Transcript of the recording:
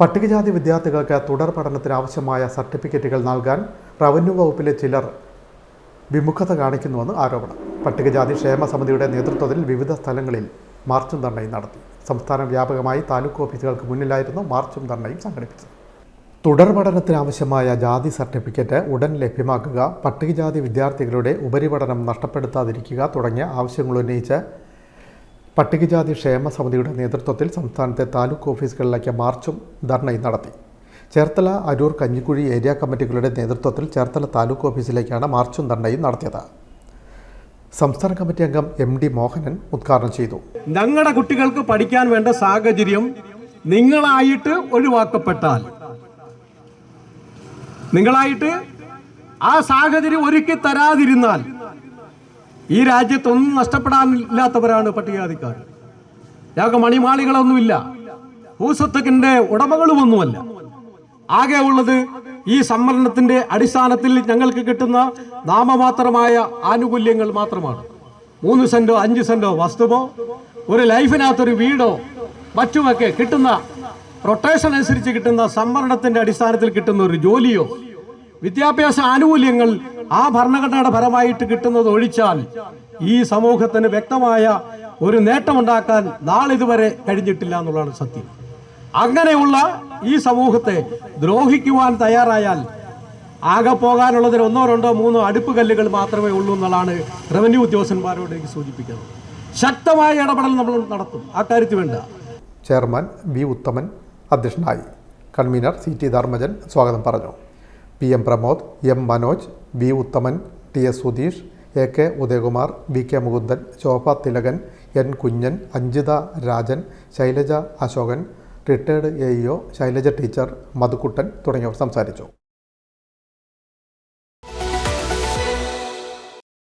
പട്ടികജാതി വിദ്യാർത്ഥികൾക്ക് തുടർ പഠനത്തിന് ആവശ്യമായ സർട്ടിഫിക്കറ്റുകൾ നൽകാൻ റവന്യൂ വകുപ്പിലെ ചിലർ വിമുഖത കാണിക്കുന്നുവെന്ന് ആരോപണം. പട്ടികജാതി ക്ഷേമ സമിതിയുടെ നേതൃത്വത്തിൽ വിവിധ സ്ഥലങ്ങളിൽ മാർച്ചും ധർണയും നടത്തി. സംസ്ഥാന വ്യാപകമായി താലൂക്ക് ഓഫീസുകൾക്ക് മുന്നിലായിരുന്നു മാർച്ചും ധർണയും സംഘടിപ്പിച്ചത്. തുടർ പഠനത്തിനാവശ്യമായ ജാതി സർട്ടിഫിക്കറ്റ് ഉടൻ ലഭ്യമാക്കുക പട്ടികജാതി വിദ്യാർത്ഥികളുടെ ഉപരിപഠനം നഷ്ടപ്പെടുത്താതിരിക്കുക തുടങ്ങിയ ആവശ്യങ്ങൾ ഉന്നയിച്ച് പട്ടികജാതി ക്ഷേമ സമിതിയുടെ നേതൃത്വത്തിൽ സംസ്ഥാനത്തെ താലൂക്ക് ഓഫീസുകളിലേക്ക് മാർച്ചും ധർണയും നടത്തി. ചേർത്തല അരൂർ കഞ്ഞിക്കുഴി ഏരിയ കമ്മിറ്റികളുടെ നേതൃത്വത്തിൽ ചേർത്തല താലൂക്ക് ഓഫീസിലേക്കാണ് മാർച്ചും ധർണയും നടത്തിയത്. സംസ്ഥാന കമ്മിറ്റി അംഗം എം ഡി മോഹനൻ ഉദ്ഘാടനം ചെയ്തു. ഞങ്ങളുടെ കുട്ടികൾക്ക് പഠിക്കാൻ വേണ്ട സാഹചര്യം നിങ്ങളായിട്ട് ഒഴിവാക്കപ്പെട്ടാൽ. നിങ്ങളായിട്ട് ആ സാഹചര്യം ഒരുക്കി തരാതിരുന്നാൽ ഈ രാജ്യത്തൊന്നും നഷ്ടപ്പെടാനില്ലാത്തവരാണ് പട്ടികജാതിക്കാർ. ഞങ്ങൾക്ക് മണിമാളികളൊന്നുമില്ല. ഭൂസ്വത്തക്കിന്റെ ഉടമകളുമൊന്നുമല്ല. ആകെ ഉള്ളത് ഈ സംവരണത്തിന്റെ അടിസ്ഥാനത്തിൽ ഞങ്ങൾക്ക് കിട്ടുന്ന നാമമാത്രമായ ആനുകൂല്യങ്ങൾ മാത്രമാണ്. മൂന്ന് സെന്റോ അഞ്ച് സെന്റോ വസ്തുവോ ഒരു ലൈഫിനകത്തൊരു വീടോ മറ്റുമൊക്കെ കിട്ടുന്ന റൊട്ടേഷൻ അനുസരിച്ച് കിട്ടുന്ന സംവരണത്തിന്റെ അടിസ്ഥാനത്തിൽ കിട്ടുന്ന ഒരു ജോലിയോ വിദ്യാഭ്യാസ ആനുകൂല്യങ്ങൾ ആ ഭരണഘടനയുടെ ഫലമായിട്ട് കിട്ടുന്നത് ഒഴിച്ചാൽ ഈ സമൂഹത്തിന് വ്യക്തമായ ഒരു നേട്ടമുണ്ടാക്കാൻ നാളിതുവരെ കഴിഞ്ഞിട്ടില്ല എന്നുള്ളതാണ് സത്യം. അങ്ങനെയുള്ള ഈ സമൂഹത്തെ ദ്രോഹിക്കുവാൻ തയ്യാറായാൽ ആകെ പോകാനുള്ളതിന് ഒന്നോ രണ്ടോ മൂന്നോ അടുപ്പ് കല്ലുകൾ മാത്രമേ ഉള്ളൂ എന്നുള്ളതാണ് റവന്യൂ ഉദ്യോഗസ്ഥന്മാരോട് എനിക്ക് സൂചിപ്പിക്കുന്നത്. ശക്തമായ ഇടപെടൽ നമ്മൾ നടത്തും. ആ കാര്യത്തിൽ വേണ്ട. ചെയർമാൻ വി ഉത്തമൻ അധ്യക്ഷനായി. കൺവീനർ സി ടി ധർമ്മജൻ സ്വാഗതം പറഞ്ഞു. P M Pramod M Manoj V Uthaman T S Sudheesh A K Udayakumar V K Mukundan Shobha Thilakan N Kunjan Anjitha Rajan Shailaja Ashokan retired A EO Shailaja teacher Madhukuttan തുടങ്ങിയവർ സംസാരിച്ചു.